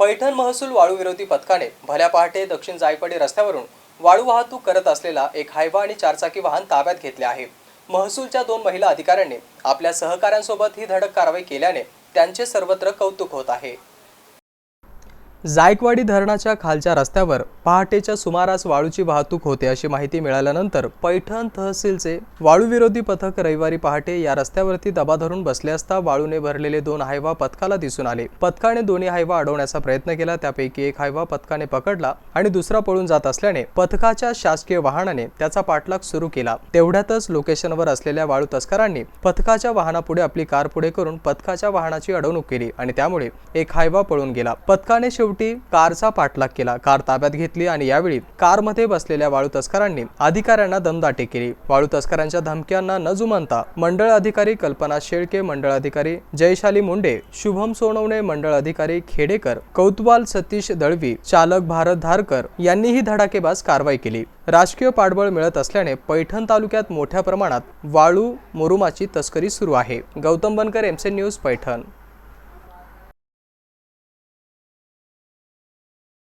पैठण महसूल वाळू विरोधी पथकाने भल्या पहाटे दक्षिण जायकवाडी रस्त्यावरून वाळू वाहतूक करत असलेला एक हायवा आणि चारचाकी वाहन ताब्यात घेतले आहे. महसूलच्या दोन महिला अधिकाऱ्यांनी आपल्या सहकाऱ्यांसोबत ही धडक कारवाई केल्याने त्यांचे सर्वत्र कौतुक होत आहे. जायकवाडी धरणाच्या खालच्या रस्त्यावर पहाटेच्या सुमारास वाळूची वाहतूक होते अशी माहिती मिळाल्यानंतर पैठण तहसीलचे वाळूविरोधी पथक रविवारी पहाटे या रस्त्यावरती दबा धरून बसले असता वाळूने भरलेले दोन हायवा पथकाला दिसून आले. पथकाने दोन्ही हायवा अडवण्याचा प्रयत्न केला त्यापैकी एक हायवा पथकाने पकडला आणि दुसरा पळून जात असल्याने पथकाच्या शासकीय वाहनाने त्याचा पाठलाग सुरू केला. तेवढ्यातच लोकेशनवर असलेल्या वाळू तस्करांनी पथकाच्या वाहनापुढे आपली कार पुढे करून पथकाच्या वाहनाची अडवणूक केली आणि त्यामुळे एक हायवा पळून गेला. पथकाने शेवटी कारचा पाठलाग केला. कार ताब्यात घेतली आणि यावेळी कारमध्ये बसलेल्या वाळू तस्करांनी अधिकाऱ्यांना दमदाटी केली. वाळू तस्करांच्या धमक्यांना न जुमानता मंडळ अधिकारी कल्पना शेळके मंडळ अधिकारी जयशाली मुंडे शुभम सोनवणे मंडळ अधिकारी खेडेकर कौतवाल सतीश दळवी चालक भारत धारकर यांनीही धडाकेबाज कारवाई केली. राजकीय पाठबळ मिळत असल्याने पैठण तालुक्यात मोठ्या प्रमाणात वाळू मुरुमाची तस्करी सुरू आहे. Gautam Bankar MC news Paithan.